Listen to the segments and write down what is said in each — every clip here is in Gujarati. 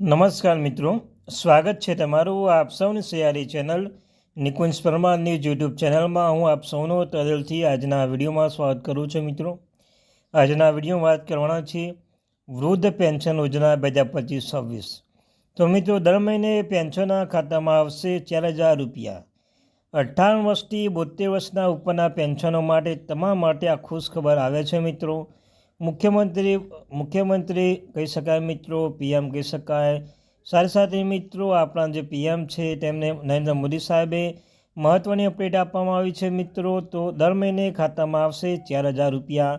નમસ્કાર મિત્રો, સ્વાગત છે તમારું આપ સૌની સયારી channel Nikunj Parmar news YouTube ચેનલમાં. હું આપ સૌનો તદલથી આજના વિડીયોમાં સ્વાગત કરું છું મિત્રો. આજના વિડીયોમાં વાત કરવાના છે વૃદ્ધ પેન્શન યોજના બે હજાર પચીસ છવ્વીસ. તો મિત્રો, દર મહિને પેન્શનના ખાતામાં આવશે ચાર હજાર રૂપિયા. અઠ્ઠાવન વર્ષથી બોતેર વર્ષના ઉપરના પેન્શનો માટે તમામ માટે આ ખુશ ખબર આવે છે મિત્રો. મુખ્યમંત્રી મુખ્યમંત્રી કહી શકાય, મિત્રો, પીએમ કહી શકાય. સાથે સાથે મિત્રો, આપણા જે પીએમ છે, તેમને નરેન્દ્ર મોદી સાહેબે મહત્ત્વની અપડેટ આપવામાં આવી છે, મિત્રો. તો દર મહિને ખાતામાં આવશે ચાર હજાર રૂપિયા.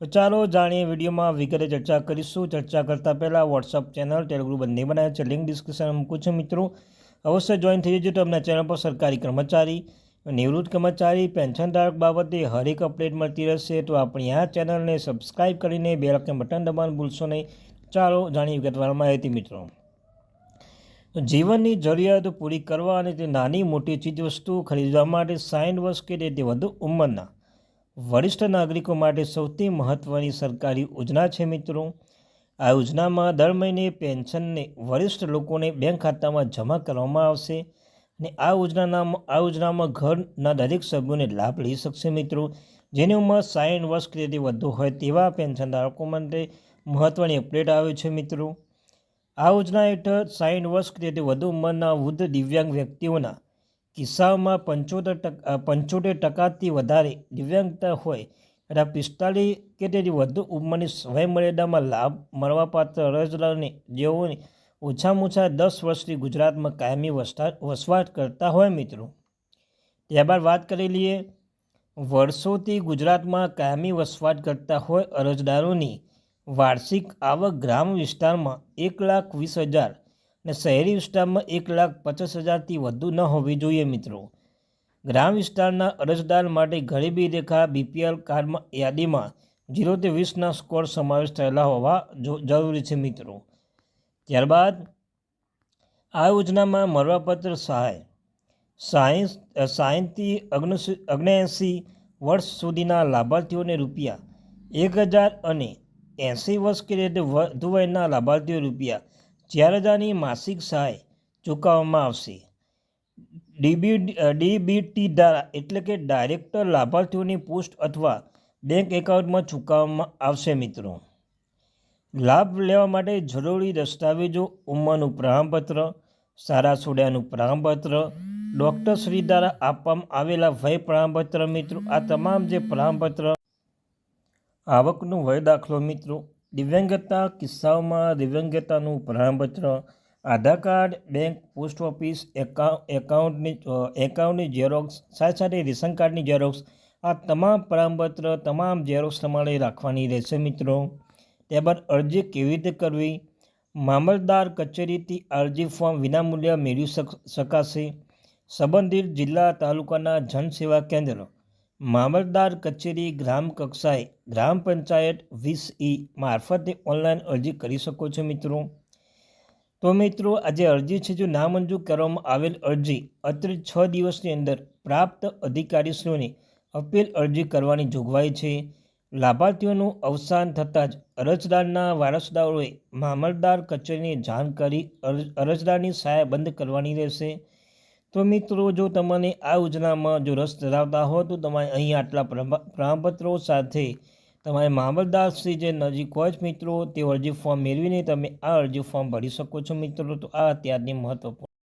તો ચાલો જાણીએ વિડીયોમાં વિગતે ચર્ચા કરીશું. ચર્ચા કરતાં પહેલાં વોટ્સઅપ ચેનલ ટેલિગ્રુપ બંને બનાવ્યા છે. લિંક ડિસ્ક્રિપ્શનમાં મૂકું છું, મિત્રો. અવશ્ય જોઈન થઈ જજો. તો અમને ચેનલ પર સરકારી કર્મચારી નિવૃત્ત કર્મચારી પેન્શનધારક બાબતે હરેક અપડેટ મળતી રહેશે તો આપણી આ ચેનલને સબસ્ક્રાઈબ કરીને બે લખને બટન દબાવવાનું ભૂલશો નહીં. ચાલો જાણી વિગતવાર માહિતી મિત્રો. જીવનની જરૂરિયાતો પૂરી કરવા અને તે નાની મોટી ચીજવસ્તુઓ ખરીદવા માટે સાઠ વર્ષ કે તેથી વધુ ઉંમરના વરિષ્ઠ નાગરિકો માટે સૌથી મહત્ત્વની સરકારી યોજના છે મિત્રો. આ યોજનામાં દર મહિને પેન્શનને વરિષ્ઠ લોકોને બેંક ખાતામાં જમા કરવામાં આવશે. અને આ યોજનાના આ યોજનામાં ઘરના દરેક સભ્યોને લાભ લઈ શકશે મિત્રો. જેની ઉંમર સાઠ વર્ષ કે વધુ હોય તેવા પેન્શન ધારકો માટે મહત્ત્વની અપડેટ આવે છે મિત્રો. આ યોજના હેઠળ સાઠ વર્ષ કે વધુ ઉંમરના વૃદ્ધ દિવ્યાંગ વ્યક્તિઓના કિસ્સાઓમાં પંચોતેર ટકા પંચોતેર ટકાથી વધારે દિવ્યાંગતા હોય તથા પિસ્તાલીસ કે તેથી વધુ ઉંમરની સ્વયંમર્યાદામાં લાભ મળવાપાત્ર અરજદારને જેઓને ઓછામાં ઓછા દસ વર્ષથી ગુજરાતમાં કાયમી વસવાટ કરતા હોય મિત્રો. ત્યારબાદ વાત કરી લઈએ, વર્ષોથી ગુજરાતમાં કાયમી વસવાટ કરતા હોય અરજદારોની. વાર્ષિક આવક ગ્રામ વિસ્તારમાં એક લાખ વીસ હજાર અને શહેરી વિસ્તારમાં એક લાખ પચાસ હજારથી વધુ ન હોવી જોઈએ મિત્રો. ગ્રામ વિસ્તારના અરજદાર માટે ગરીબી રેખા બીપીએલ કાર્ડમાં યાદીમાં ઝીરોથી વીસના સ્કોર સમાવેશ થયેલા હોવા જરૂરી છે મિત્રો. ત્યારબાદ આ યોજનામાં મળવાપત્ર સહાય સાયન્સ સાયન્સથી અગ્નેએંસી વર્ષ સુધીના લાભાર્થીઓને રૂપિયા એક હજાર અને એંસી વર્ષ કે વધુ વયના લાભાર્થીઓ રૂપિયા ચાર હજારની માસિક સહાય ચૂકવવામાં આવશે. ડીબી ડીબીટી દ્વારા એટલે કે ડાયરેક્ટર લાભાર્થીઓની પોસ્ટ અથવા બેંક એકાઉન્ટમાં ચૂકવવામાં આવશે મિત્રો. લાભ લેવા માટે જરૂરી દસ્તાવેજો, ઉંમરનું પ્રમાણપત્ર, સારા સોડિયાનું પ્રમાણપત્ર, ડૉક્ટર શ્રી દ્વારા આપવામાં આવેલા વય પ્રમાણપત્ર મિત્રો, આ તમામ જે પ્રમાણપત્ર, આવકનું વય દાખલો મિત્રો, દિવ્યાંગતા કિસ્સાઓમાં દિવ્યાંગતાનું પ્રમાણપત્ર, Aadhaar card, bank, post office એકાઉન્ટની એકાઉન્ટની ઝેરોક્સ સાથે સાથે રેશન કાર્ડની ઝેરોક્સ આ તમામ પ્રમાણપત્ર, તમામ ઝેરોક્સ તમારે રાખવાની રહેશે મિત્રો. ત્યારબાદ અરજી કેવી રીતે કરવી? મામલતદાર કચેરીથી અરજી ફોર્મ વિનામૂલ્યે મેળવી શકાશે. સંબંધિત જિલ્લા તાલુકાના જનસેવા કેન્દ્ર. મામલતદાર કચેરી ગ્રામ કક્ષાએ ગ્રામ પંચાયત વીસ ઈ મારફતે ઓનલાઈન અરજી કરી શકો છો મિત્રો. તો મિત્રો, આજે અરજી છે જો નામંજૂર કરવામાં આવેલ અરજી, અત્રે છ દિવસની અંદર પ્રાપ્ત અધિકારીશ્રીઓને અપીલ અરજી કરવાની જોગવાઈ છે. લાભાર્થીઓનું અવસાન થતાં જ અરજદારના વારસદારોએ મામલતદાર કચેરીને જાણ કરી અરજદારની સહાય બંધ કરવાની રહેશે. તો મિત્રો, જો તમને આ યોજનામાં જો રસ ધરાવતા હો, તો તમારે અહીં આટલા પ્રમાણપત્રો સાથે તમારે મામલતદારશ્રી જે નજીક હોય મિત્રો, તે અરજી ફોર્મ મેળવીને તમે આ અરજી ફોર્મ ભરી શકો છો મિત્રો. તો આ અત્યારની મહત્વપૂર્ણ